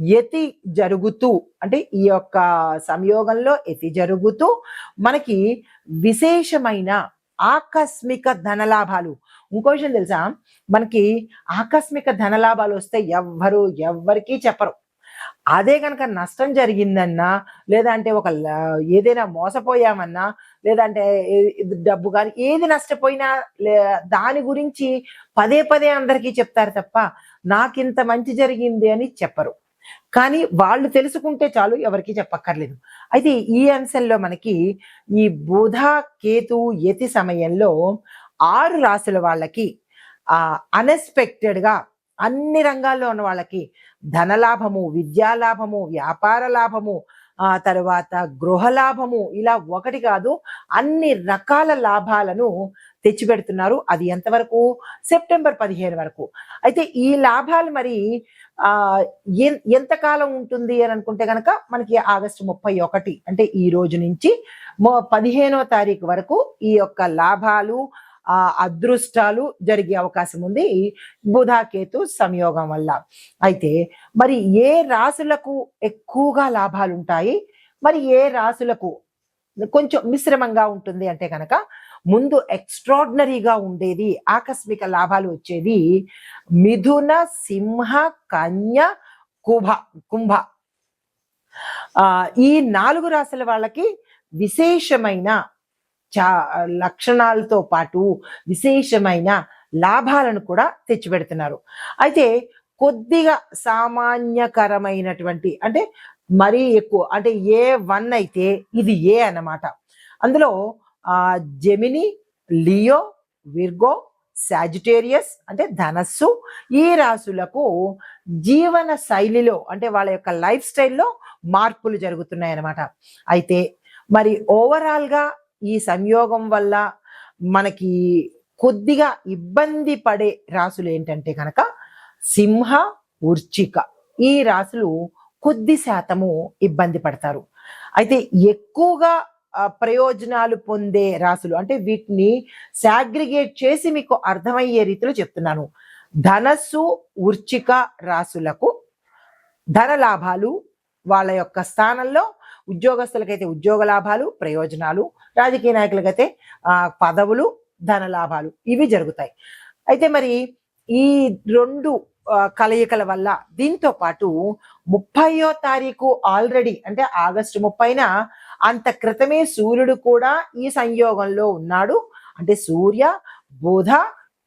యతి జరుగుతూ అంటే ఈ యొక్క సంయోగంలో యతి జరుగుతూ మనకి విశేషమైన ఆకస్మిక ధనలాభాలు. ఇంకో విషయం తెలుసా? మనకి ఆకస్మిక ధనలాభాలు వస్తే ఎవ్వరు ఎవ్వరికీ చెప్పరు. అదే కనుక నష్టం జరిగిందన్నా లేదంటే ఒక ఏదైనా మోసపోయామన్నా లేదంటే డబ్బు కానీ ఏది నష్టపోయినా లే- దాని గురించి పదే పదే అందరికీ చెప్తారు తప్ప నాకింత మంచి జరిగింది అని చెప్పరు. కానీ వాళ్ళు తెలుసుకుంటే చాలు ఎవరికి చెప్పక్కర్లేదు. అయితే ఈ అంశంలో మనకి ఈ బుధ కేతు యతి సమయంలో ఆరు రాసుల వాళ్ళకి ఆ అన్ఎక్స్పెక్టెడ్గా అన్ని రంగాల్లో ఉన్న వాళ్ళకి ధనలాభము విద్యా లాభము వ్యాపార లాభము ఆ తర్వాత గృహ లాభము ఇలా ఒకటి కాదు అన్ని రకాల లాభాలను తెచ్చిపెడుతున్నారు. అది ఎంతవరకు? సెప్టెంబర్ పదిహేను వరకు. అయితే ఈ లాభాలు మరి ఎంతకాలం ఉంటుంది అని అనుకుంటే కనుక మనకి ఆగస్టు ముప్పై ఒకటి అంటే ఈ రోజు నుంచి మొ- పదిహేనో తారీఖు వరకు ఈ యొక్క లాభాలు ఆ అదృష్టాలు జరిగే అవకాశం ఉంది బుధాకేతు సంయోగం వల్ల. అయితే మరి ఏ రాసులకు ఎక్కువగా లాభాలు ఉంటాయి? మరి ఏ రాసులకు కొంచెం మిశ్రమంగా ఉంటుంది అంటే కనుక ముందు ఎక్స్ట్రాడినరీగా ఉండేది ఆకస్మిక లాభాలు వచ్చేది మిథున సింహ కన్య కుభ కుంభ. ఈ నాలుగు రాశుల వాళ్ళకి విశేషమైన చా లక్షణాలతో పాటు విశేషమైన లాభాలను కూడా తెచ్చిపెడుతున్నారు. అయితే కొద్దిగా సామాన్యకరమైనటువంటి అంటే మరీ ఎక్కువ అంటే ఏ వన్ అయితే ఇది ఏ అన్నమాట. అందులో జెమిని లియో విర్గో సాజిటేరియస్ అంటే ధనస్సు ఈ రాశులకు జీవన శైలిలో అంటే వాళ్ళ యొక్క లైఫ్ స్టైల్లో మార్పులు జరుగుతున్నాయి అన్నమాట అయితే మరి ఓవరాల్గా ఈ సంయోగం వల్ల మనకి కొద్దిగా ఇబ్బంది పడే రాసులు ఏంటంటే కనుక సింహ ఉర్చిక ఈ రాసులు కొద్ది శాతము ఇబ్బంది పడతారు. అయితే ఎక్కువగా ప్రయోజనాలు పొందే రాశులు. అంటే వీటిని సాగ్రిగేట్ చేసి మీకు అర్థమయ్యే రీతిలో చెప్తున్నాను. ధనస్సు ఉర్చిక రాశులకు ధన లాభాలు వాళ్ళ యొక్క స్థానంలో ఉద్యోగస్తులకైతే ఉద్యోగ లాభాలు ప్రయోజనాలు రాజకీయ నాయకులకైతే పదవులు ధన లాభాలు ఇవి జరుగుతాయి. అయితే మరి ఈ రెండు కలయికల వల్ల దీంతో పాటు ముప్పయో తారీఖు ఆల్రెడీ అంటే ఆగస్టు ముప్పైన అంత క్రితమే సూర్యుడు కూడా ఈ సంయోగంలో ఉన్నాడు. అంటే సూర్య బుధ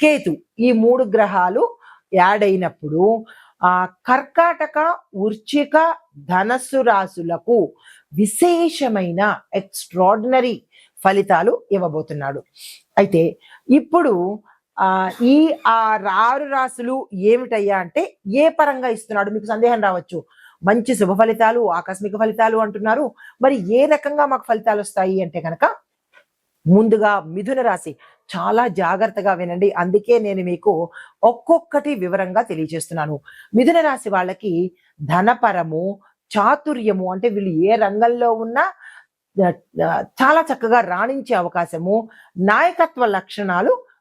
కేతు ఈ మూడు గ్రహాలు యాడ్ అయినప్పుడు ఆ కర్కాటక ఉర్చిక ధనస్సు రాశులకు విశేషమైన ఎక్స్ట్రాడినరీ ఫలితాలు ఇవ్వబోతున్నాడు. అయితే ఇప్పుడు ఆ ఈ ఆ ఆరు రాశులు ఏమిటయ్యా అంటే ఏ పరంగా ఇస్తున్నాడు? మీకు సందేహం రావచ్చు. మంచి శుభ ఫలితాలు ఆకస్మిక ఫలితాలు అంటున్నారు. మరి ఏ రకంగా మాకు ఫలితాలు వస్తాయి అంటే కనుక ముందుగా మిథున రాశి చాలా జాగ్రత్తగా వినండి. అందుకే నేను మీకు ఒక్కొక్కటి వివరంగా తెలియజేస్తున్నాను. మిథున రాశి వాళ్ళకి ధనపరము చాతుర్యము అంటే వీళ్ళు ఏ రంగంలో ఉన్నా చాలా చక్కగా రాణించే అవకాశము నాయకత్వ లక్షణాలు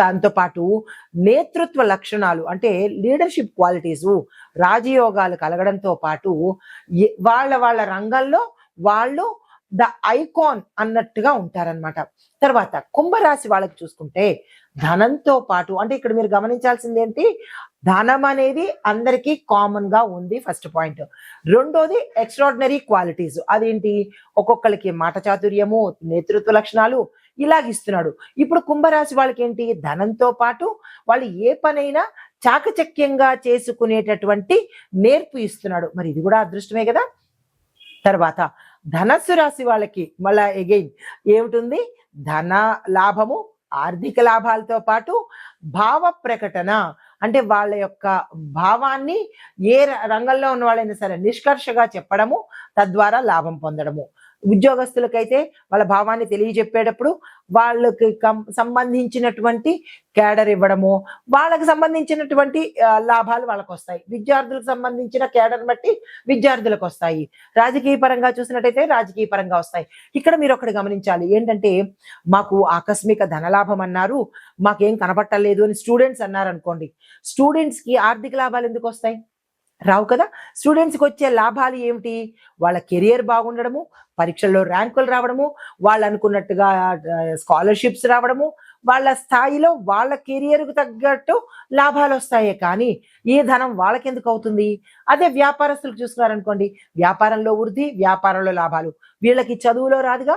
దాంతో పాటు నేతృత్వ లక్షణాలు అంటే లీడర్షిప్ క్వాలిటీస్ రాజయోగాలు కలగడంతో పాటు వాళ్ళ వాళ్ళ రంగంలో వాళ్ళు ద ఐకాన్ అన్నట్టుగా ఉంటారన్నమాట. తర్వాత కుంభరాశి వాళ్ళకి చూసుకుంటే ధనంతో పాటు అంటే ఇక్కడ మీరు గమనించాల్సింది ఏంటి? ధనం అనేది అందరికీ కామన్గా ఉంది ఫస్ట్ పాయింట్. రెండోది ఎక్స్ట్రాడినరీ క్వాలిటీస్. అదేంటి? ఒక్కొక్కరికి మాట చాతుర్యము నేతృత్వ లక్షణాలు ఇలాగ ఇస్తున్నాడు ఇప్పుడు కుంభరాశి వాళ్ళకి ఏంటి ధనంతో పాటు వాళ్ళు ఏ పనైనా చాకచక్యంగా చేసుకునేటటువంటి నేర్పు ఇస్తున్నాడు. మరి ఇది కూడా అదృష్టమే కదా? తర్వాత ధనస్సు రాశి వాళ్ళకి మళ్ళా ఎగైన్ ఏమిటుంది? ధన లాభము ఆర్థిక లాభాలతో పాటు భావ ప్రకటన అంటే వాళ్ళ యొక్క భావాన్ని ఏ రంగంలో ఉన్న వాళ్ళైనా సరే నిష్కర్షగా చెప్పడము తద్వారా లాభం పొందడము. ఉద్యోగస్తులకైతే వాళ్ళ భావాన్ని తెలియజెప్పేటప్పుడు వాళ్ళకి కం- సంబంధించినటువంటి కేడర్ ఇవ్వడము వాళ్ళకి సంబంధించినటువంటి లాభాలు వాళ్ళకు వస్తాయి విద్యార్థులకు సంబంధించిన కేడర్ బట్టి విద్యార్థులకు వస్తాయి రాజకీయ పరంగా చూసినట్టయితే రాజకీయ పరంగా వస్తాయి. ఇక్కడ మీరు ఒకటి గమనించాలి. ఏంటంటే మాకు ఆకస్మిక ధనలాభం అన్నారు. మాకేం కనబట్టలేదు అని స్టూడెంట్స్ అన్నారు అనుకోండి స్టూడెంట్స్కి ఆర్థిక లాభాలు ఎందుకు వస్తాయి రావు కదా? స్టూడెంట్స్కి వచ్చే లాభాలు ఏమిటి? వాళ్ళ కెరియర్ బాగుండడము పరీక్షల్లో ర్యాంకులు రావడము వాళ్ళు అనుకున్నట్టుగా స్కాలర్షిప్స్ రావడము వాళ్ళ స్థాయిలో వాళ్ళ కెరియర్కు తగ్గట్టు లాభాలు వస్తాయే కానీ ఈ ధనం వాళ్ళకెందుకు అవుతుంది? అదే వ్యాపారస్తులకు చూసుకున్నారనుకోండి వ్యాపారంలో వృద్ధి వ్యాపారంలో లాభాలు. వీళ్ళకి చదువులో రాదుగా?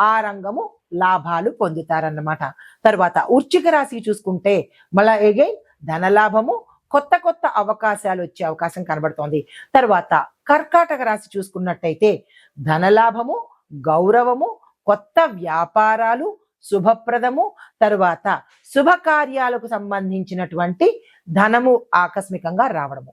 ఆ రంగము లాభాలు పొందుతారన్నమాట. తర్వాత ఉర్చిక రాశి చూసుకుంటే మళ్ళా ఎగైన్ ధన లాభము కొత్త కొత్త అవకాశాలు వచ్చే అవకాశం కనబడుతోంది. తర్వాత కర్కాటక రాశి చూసుకున్నట్టయితే ధనలాభము గౌరవము కొత్త వ్యాపారాలు శుభప్రదము తరువాత శుభకార్యాలకు సంబంధించినటువంటి ధనము ఆకస్మికంగా రావడము.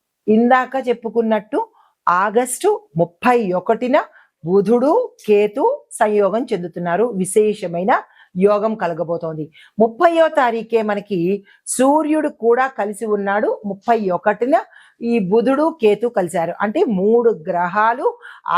ఇందాక చెప్పుకున్నట్టు ఆగస్టు ముప్పై ఒకటిన బుధుడు కేతు సంయోగం చెందుతున్నారు. విశేషమైన యోగం కలగబోతోంది. ముప్పయో తారీఖే మనకి సూర్యుడు కూడా కలిసి ఉన్నాడు. ముప్పై ఒకటిన ఈ బుధుడు కేతు కలిశారు. అంటే మూడు గ్రహాలు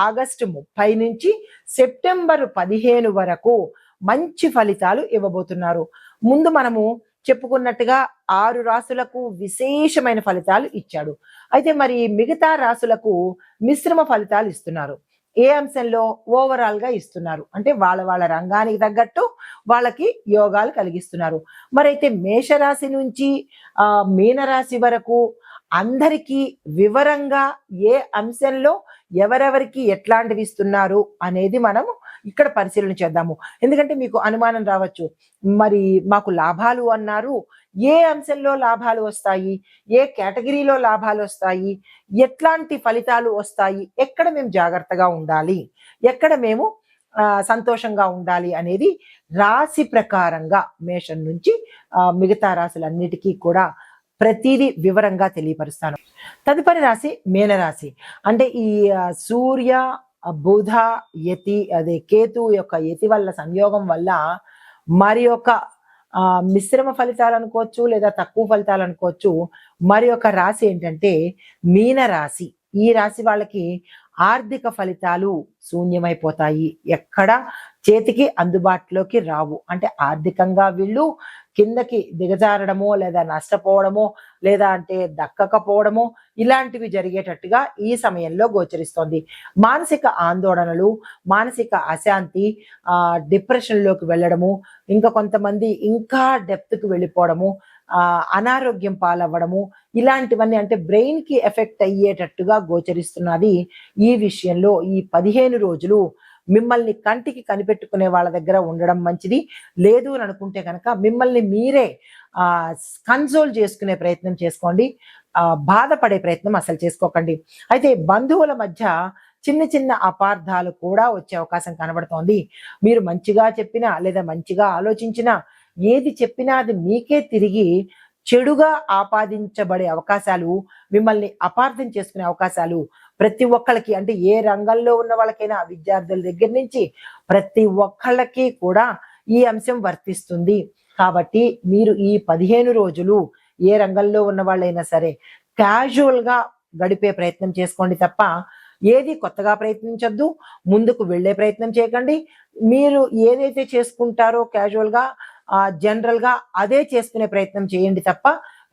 ఆగస్టు ముప్పై నుంచి సెప్టెంబర్ పదిహేను వరకు మంచి ఫలితాలు ఇవ్వబోతున్నారు. ముందు మనము చెప్పుకున్నట్టుగా ఆరు రాసులకు విశేషమైన ఫలితాలు ఇచ్చాడు. అయితే మరి మిగతా రాసులకు మిశ్రమ ఫలితాలు ఇస్తున్నారు. ఏ అంశంలో ఓవరాల్గా ఇస్తున్నారు? అంటే వాళ్ళ వాళ్ళ రంగానికి తగ్గట్టు వాళ్ళకి యోగాలు కలిగిస్తున్నారు. మరి అయితే మేషరాశి నుంచి ఆ మీనరాశి వరకు అందరికీ వివరంగా ఏ అంశంలో ఎవరెవరికి ఎట్లాంటివి ఇస్తున్నారు అనేది మనం ఇక్కడ పరిశీలన చేద్దాము. ఎందుకంటే మీకు అనుమానం రావచ్చు. మరి మాకు లాభాలు అన్నారు. ఏ అంశంలో లాభాలు వస్తాయి? ఏ కేటగిరీలో లాభాలు వస్తాయి? ఎట్లాంటి ఫలితాలు వస్తాయి? ఎక్కడ మేము జాగ్రత్తగా ఉండాలి? ఎక్కడ మేము సంతోషంగా ఉండాలి అనేది రాశి ప్రకారంగా మేషం నుంచి మిగతా రాశులన్నిటికీ కూడా ప్రతిదీ వివరంగా తెలియపరుస్తాను. తదుపరి రాశి మీనరాశి. అంటే ఈ సూర్య బుధ యతి అదే కేతు యొక్క యతి వల్ల సంయోగం వల్ల మరి యొక్క ఆ, మిశ్రమ ఫలితాలు అనుకోవచ్చు లేదా తక్కువ ఫలితాలు అనుకోవచ్చు. మరి యొక్క రాశి ఏంటంటే మీన రాశి ఈ రాశి వాళ్ళకి ఆర్థిక ఫలితాలు శూన్యమైపోతాయి. ఎక్కడ? చేతికి అందుబాటులోకి రావు. అంటే ఆర్థికంగా వీళ్ళు కిందకి దిగజారడమో లేదా నష్టపోవడమో లేదా అంటే దక్కకపోవడమో ఇలాంటివి జరిగేటట్టుగా ఈ సమయంలో గోచరిస్తోంది. మానసిక ఆందోళనలు మానసిక అశాంతి ఆ డిప్రెషన్లోకి వెళ్ళడము ఇంకా కొంతమంది ఇంకా డెప్త్కి వెళ్ళిపోవడము అనారోగ్యం పాలవ్వడము ఇలాంటివన్నీ అంటే బ్రెయిన్కి ఎఫెక్ట్ అయ్యేటట్టుగా గోచరిస్తున్నది ఈ విషయంలో ఈ పదిహేను రోజులు మిమ్మల్ని కంటికి కనిపెట్టుకునే వాళ్ళ దగ్గర ఉండడం మంచిది. లేదు అని అనుకుంటే కనుక మిమ్మల్ని మీరే ఆ కన్సోల్ చేసుకునే ప్రయత్నం చేసుకోండి. ఆ బాధపడే ప్రయత్నం అసలు చేసుకోకండి. అయితే బంధువుల మధ్య చిన్న చిన్న అపార్థాలు కూడా వచ్చే అవకాశం కనబడుతోంది. మీరు మంచిగా చెప్పినా లేదా మంచిగా ఆలోచించినా ఏది చెప్పినా అది మీకే తిరిగి చెడుగా ఆపాదించబడే అవకాశాలు మిమ్మల్ని అపార్థం చేసుకునే అవకాశాలు ప్రతి ఒక్కళ్ళకి అంటే ఏ రంగంలో ఉన్న వాళ్ళకైనా విద్యార్థుల దగ్గర నుంచి ప్రతి ఒక్కళ్ళకి కూడా ఈ అంశం వర్తిస్తుంది. కాబట్టి మీరు ఈ పదిహేను రోజులు ఏ రంగంలో ఉన్న వాళ్ళైనా సరే క్యాజువల్గా గడిపే ప్రయత్నం చేసుకోండి తప్ప ఏది కొత్తగా ప్రయత్నించొద్దు ముందుకు వెళ్ళే ప్రయత్నం చేయకండి. మీరు ఏదైతే చేసుకుంటారో క్యాజువల్ జనరల్గా జనరల్గా అదే చేసుకునే ప్రయత్నం చేయండి తప్ప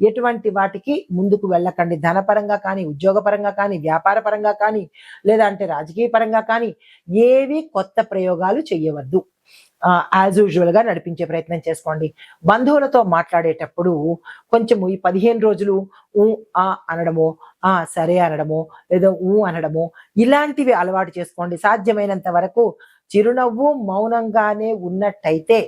ఎటువంటి వాటికి ముందుకు వెళ్ళకండి. ధనపరంగా కానీ ఉద్యోగపరంగా కానీ వ్యాపార పరంగా కానీ లేదా అంటే రాజకీయ పరంగా కానీ ఏవి కొత్త ప్రయోగాలు చేయవద్దు యాజ్ యూజువల్గా నడిపించే ప్రయత్నం చేసుకోండి. బంధువులతో మాట్లాడేటప్పుడు కొంచెము ఈ పదిహేను రోజులు ఊ ఆ అనడమో ఆ సరే అనడమో లేదా ఊ అనడమో ఇలాంటివి అలవాటు చేసుకోండి. సాధ్యమైనంత వరకు చిరునవ్వు మౌనంగానే ఉన్నట్టయితే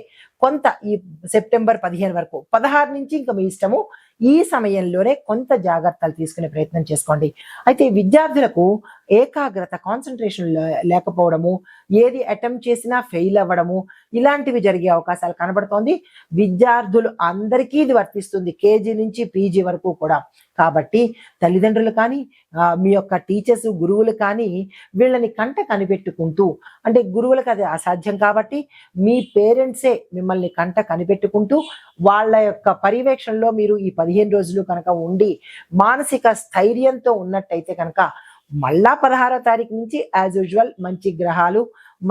కొంత ఈ సెప్టెంబర్ పదిహేను వరకు పదహారు నుంచి ఇంకా మీ ఇష్టము. ఈ సమయంలోనే కొంత జాగ్రత్తలు తీసుకునే ప్రయత్నం చేసుకోండి. అయితే విద్యార్థులకు ఏకాగ్రత కాన్సన్ట్రేషన్ లేకపోవడము ఏది అటెంప్ట్ చేసినా ఫెయిల్ అవ్వడము ఇలాంటివి జరిగే అవకాశాలు కనబడుతోంది. విద్యార్థులు అందరికీ ఇది వర్తిస్తుంది కేజీ నుంచి పీజీ వరకు కూడా. కాబట్టి తల్లిదండ్రులు కానీ మీ యొక్క టీచర్స్ గురువులు కానీ వీళ్ళని కంట కనిపెట్టుకుంటూ అంటే గురువులకు అది అసాధ్యం కాబట్టి మీ పేరెంట్సే మిమ్మల్ని కంట కనిపెట్టుకుంటూ వాళ్ళ యొక్క పర్యవేక్షణలో మీరు ఈ పదిహేను రోజులు కనుక ఉండి మానసిక స్థైర్యంతో ఉన్నట్టయితే కనుక మళ్ళా పదహారో తారీఖు నుంచి యాజ్ యూజువల్ మంచి గ్రహాలు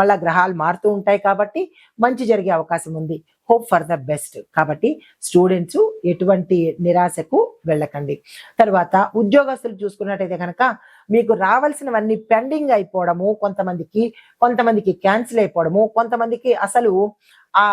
మళ్ళా గ్రహాలు మారుతూ ఉంటాయి కాబట్టి మంచి జరిగే అవకాశం ఉంది. హోప్ ఫర్ ద బెస్ట్ కాబట్టి స్టూడెంట్స్ ఎటువంటి నిరాశకు వెళ్ళకండి. తర్వాత ఉద్యోగస్తులు చూసుకున్నట్టయితే కనుక మీకు రావాల్సినవన్నీ పెండింగ్ అయిపోవడము కొంతమందికి కొంతమందికి క్యాన్సిల్ అయిపోవడము కొంతమందికి అసలు ఆ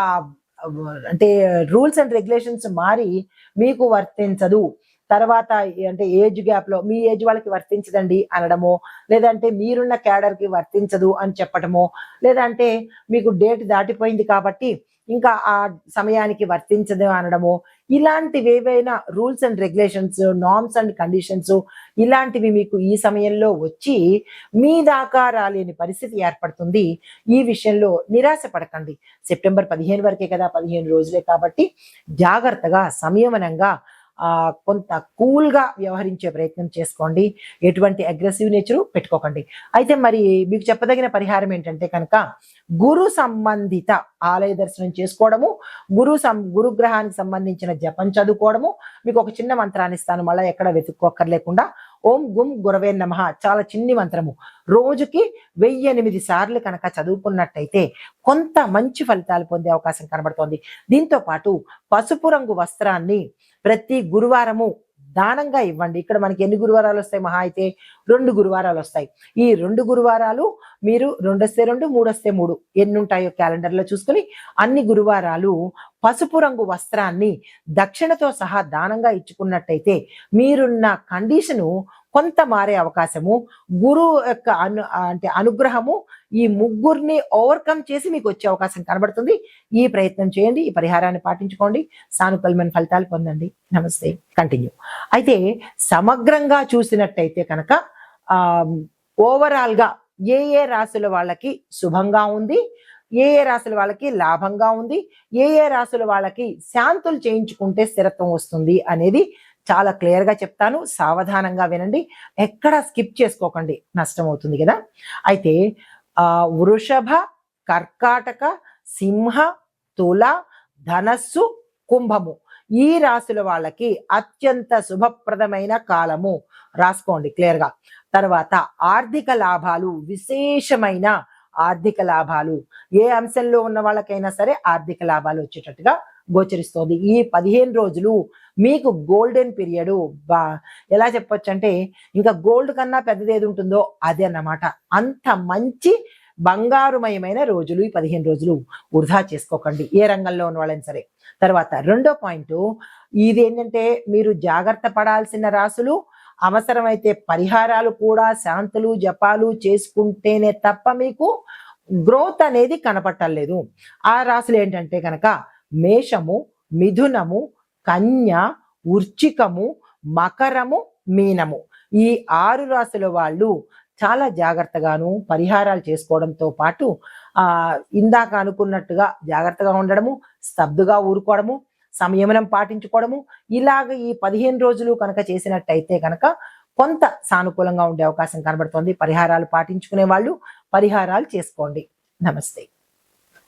అంటే రూల్స్ అండ్ రెగ్యులేషన్స్ మారి మీకు వర్తించదు. తర్వాత అంటే ఏజ్ గ్యాప్లో మీ ఏజ్ వాళ్ళకి వర్తించదండి అనడమో లేదంటే మీరున్న క్యాడర్కి వర్తించదు అని చెప్పడము లేదంటే మీకు డేట్ దాటిపోయింది కాబట్టి ఇంకా ఆ సమయానికి వర్తించదు అనడమో ఇలాంటివి ఏవైనా rules and regulations norms and conditions ఇలాంటివి మీకు ఈ సమయంలో వచ్చి మీ దాకా రాలేని పరిస్థితి ఏర్పడుతుంది. ఈ విషయంలో నిరాశ పడకండి. సెప్టెంబర్ పదిహేను వరకే కదా పదిహేను రోజులే కాబట్టి జాగ్రత్తగా సంయమనంగా కొంత కూల్గా వ్యవహరించే ప్రయత్నం చేసుకోండి. ఎటువంటి అగ్రెసివ్ నేచర్ పెట్టుకోకండి. అయితే మరి మీకు చెప్పదగిన పరిహారం ఏంటంటే కనుక గురు సంబంధిత ఆలయ దర్శనం చేసుకోవడము గురు సం గురుగ్రహానికి సంబంధించిన జపం చదువుకోవడము మీకు ఒక చిన్న మంత్రాన్ని ఇస్తాను. మళ్ళీ ఎక్కడ వెతుక్కోక్కర్లేకుండా ఓం గుం గురవే నమ. చాలా చిన్ని మంత్రము. రోజుకి వెయ్యి ఎనిమిది సార్లు కనుక చదువుకున్నట్టయితే కొంత మంచి ఫలితాలు పొందే అవకాశం కనబడుతోంది. దీంతో పాటు పసుపు రంగు వస్త్రాన్ని ప్రతి గురువారము దానంగా ఇవ్వండి. ఇక్కడ మనకి ఎన్ని గురువారాలు వస్తాయి? మహా అయితే రెండు గురువారాలు వస్తాయి. ఈ రెండు గురువారాలు మీరు రెండు వస్తే రెండు మూడు వస్తే మూడు ఎన్ని ఉంటాయో క్యాలెండర్లో చూసుకుని అన్ని గురువారాలు పసుపు రంగు వస్త్రాన్ని దక్షిణతో సహా దానంగా ఇచ్చుకున్నట్టయితే మీరున్న కండిషను కొంత మారే అవకాశము. గురువు యొక్క అను అంటే అనుగ్రహము ఈ ముగ్గురిని ఓవర్కమ్ చేసి మీకు వచ్చే అవకాశం కనబడుతుంది. ఈ ప్రయత్నం చేయండి ఈ పరిహారాన్ని పాటించుకోండి. సానుకూలమైన ఫలితాలు పొందండి. నమస్తే. కంటిన్యూ అయితే సమగ్రంగా చూసినట్టయితే కనుక ఆ ఏ ఏ రాశుల వాళ్ళకి శుభంగా ఉంది ఏ ఏ రాశుల వాళ్ళకి లాభంగా ఉంది ఏ ఏ రాశుల వాళ్ళకి శాంతులు చేయించుకుంటే స్థిరత్వం వస్తుంది అనేది చాలా క్లియర్గా చెప్తాను. సావధానంగా వినండి. ఎక్కడ స్కిప్ చేసుకోకండి. నష్టం అవుతుంది కదా? అయితే ఆ వృషభ కర్కాటక సింహ తుల ధనస్సు కుంభము ఈ రాశుల వాళ్ళకి అత్యంత శుభప్రదమైన కాలము. రాసుకోండి క్లియర్గా తర్వాత ఆర్థిక లాభాలు విశేషమైన ఆర్థిక లాభాలు. ఏ అంశంలో ఉన్న వాళ్ళకైనా సరే ఆర్థిక లాభాలు వచ్చేటట్టుగా గోచరిస్తోంది. ఈ పదిహేను రోజులు మీకు గోల్డెన్ పీరియడ్ బా ఎలా చెప్పొచ్చు అంటే ఇంకా గోల్డ్ కన్నా పెద్దది ఏది ఉంటుందో అదే అన్నమాట. అంత మంచి బంగారుమయమైన రోజులు ఈ పదిహేను రోజులు వృధా చేసుకోకండి ఏ రంగంలో ఉన్న వాళ్ళైనా సరే. తర్వాత రెండో పాయింట్ ఇది ఏంటంటే మీరు జాగ్రత్త పడాల్సిన రాసులు అవసరమైతే పరిహారాలు కూడా శాంతులు జపాలు చేసుకుంటేనే తప్ప మీకు గ్రోత్ అనేది కనపట్టలేదు. ఆ రాశులు ఏంటంటే కనుక మేషము మిథునము కన్య ఉర్చికము మకరము మీనము. ఈ ఆరు రాశుల వాళ్ళు చాలా జాగ్రత్తగాను పరిహారాలు చేసుకోవడంతో పాటు ఆ ఇందాక అనుకున్నట్టుగా జాగ్రత్తగా ఉండడము స్తబ్దుగా ఊరుకోవడము సంయమనం పాటించుకోవడము ఇలాగ ఈ పదిహేను రోజులు కనుక చేసినట్టయితే కనుక కొంత సానుకూలంగా ఉండే అవకాశం కనబడుతోంది. పరిహారాలు పాటించుకునే వాళ్ళు పరిహారాలు చేసుకోండి. నమస్తే.